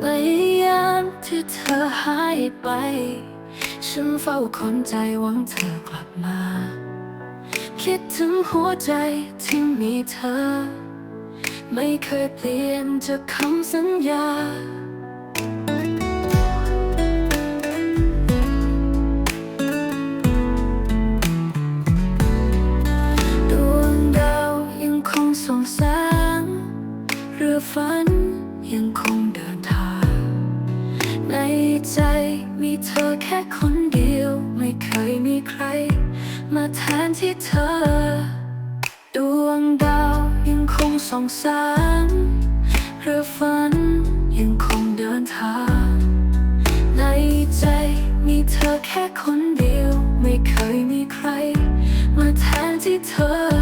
ในยามที่เธอหายไป ฉันเฝ้าคนใจหวังเธอกลับมา คิดถึงหัวใจที่มีเธอ ไม่เคยเปลี่ยนจากคำสัญญา ในใจมีเธอแค่คนเดียว ไม่เคยมีใคร มาแทนที่เธอ ดวงดาวยังคงส่องแสงเรือฝันยังคงเดินทาง ในใจมีเธอแค่คนเดียว ไม่เคยมีใคร มาแทนที่เธอ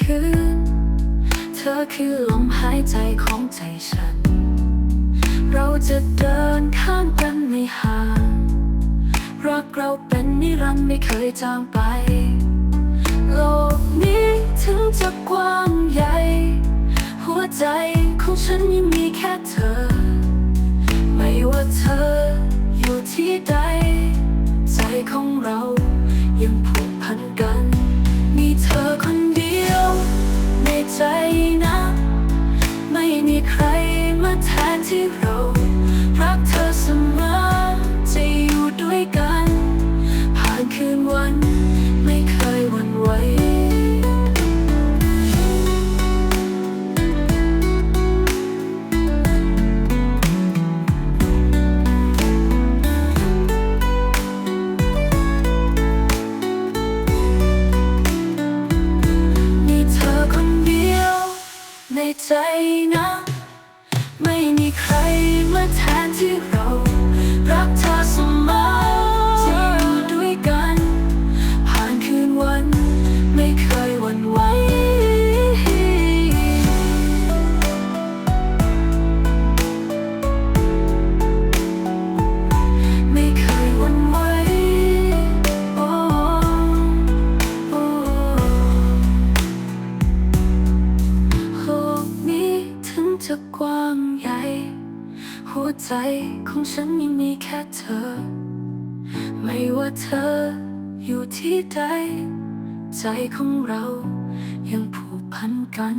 คืน เธอคือลมหายใจของใจฉัน เราจะเดินข้างกันไม่ห่างรักเราเป็นนิรันดร์ไม่เคยจางไป โลกนี้ถึงจะกว้างใหญ่ หัวใจ ใจนะ ไม่มีใครมาแทนที่เรา รักเธอเสมอ ใจของฉันยังมีแค่เธอ ไม่ว่าเธออยู่ที่ใด ใจของเรายังผูกพันกัน